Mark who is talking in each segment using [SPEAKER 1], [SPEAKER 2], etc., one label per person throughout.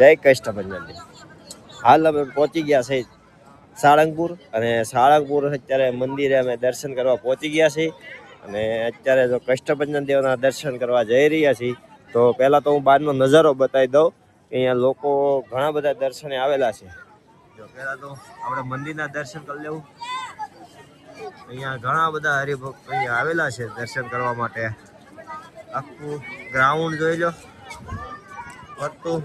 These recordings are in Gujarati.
[SPEAKER 1] જય કષ્ટભંજન હાલ અમે પહોંચી ગયા છે સાળંગપુર અને સાળંગપુર અત્યારે મંદિરે અમે દર્શન કરવા પહોંચી ગયા છીએ અને અત્યારે જો કષ્ટભંજન દેવના દર્શન કરવા જઈ રહ્યા છીએ, તો પહેલાં તો હું બહારનો નજારો બતાવી દઉં અહીંયા લોકો ઘણા બધા દર્શને આવેલા છે. જો પહેલાં તો આપણે મંદિરના દર્શન કરી લેવું. અહીંયા ઘણા બધા હરિભક્ત અહીંયા આવેલા છે દર્શન કરવા માટે. આખું ગ્રાઉન્ડ જોઈ લો. ફરતું.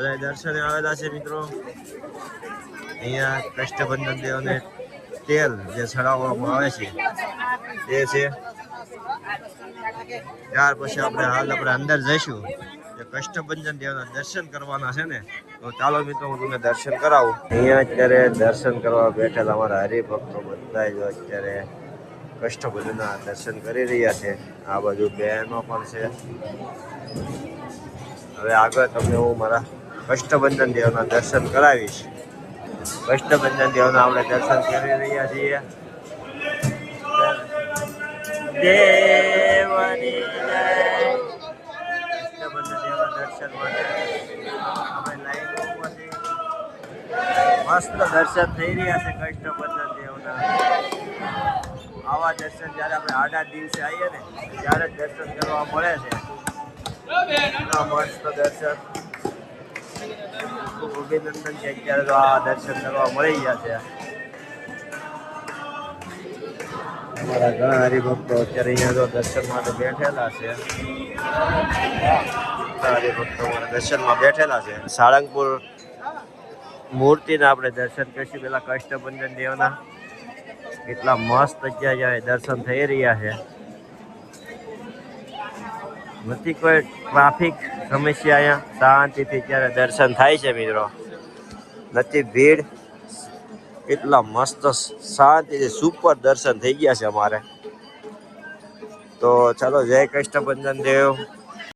[SPEAKER 1] બધા દર્શને આવેલા છે મિત્રો. અહીંયા કષ્ટબંધન દેવને તેલ જે ચડાવવામાં આવે છે, તે છે. ત્યાર પછી આપણે હાલ આપણે અંદર જઈશું. જે કષ્ટભંજન દેવના દર્શન કરવાના છે ને, તો ચાલો મિત્રો હું તમને દર્શન કરાવું. અહીંયા અત્યારે દર્શન કરવા બેઠેલા અમારા હરિભક્તો બધા જો અત્યારે કષ્ટભંજનના દર્શન કરી રહ્યા છે. આ બાજુ બહેનો પણ છે. હવે આગળ તમને હું મારા કષ્ટભંજન દેવના દર્શન કરાવીશ. કષ્ટભંજન દેવના આપણે દર્શન કરી રહ્યા છીએ. દેવની જય. કષ્ટભંજન દેવના દર્શન માટે આપણે લાઈનમાં છીએ. મસ્ત દર્શન થઈ રહ્યા છે કષ્ટભંજન દેવના. આવા દર્શન જ્યારે આપણે આડા દિવસે આવીએ ને, ત્યારે જ દર્શન કરવા મળે છે. એટલા મસ્ત દર્શન. અભિનંદન છે અત્યારે તો આ દર્શન કરવા મળી ગયા છે અમારા ઘણા હરિભક્તો અત્યારે અહીંયા તો દર્શન માટે બેઠેલા છે. હરિભક્તો દર્શનમાં બેઠેલા છે. સાળંગપુર મૂર્તિના આપણે દર્શન કરીશું. પેલા કષ્ટભંજન દેવના. કેટલા મસ્ત જગ્યાએ દર્શન થઈ રહ્યા છે. નથી કોઈ ટ્રાફિક સમસ્યા અહીંયા? શાંતિથી ત્યારે દર્શન થાય છે મિત્રો. નથી ભીડ. એટલા મસ્ત શાંતિથી સુપર દર્શન થઈ ગયા છે અમારે. તો ચાલો જય કષ્ટભંજન દેવ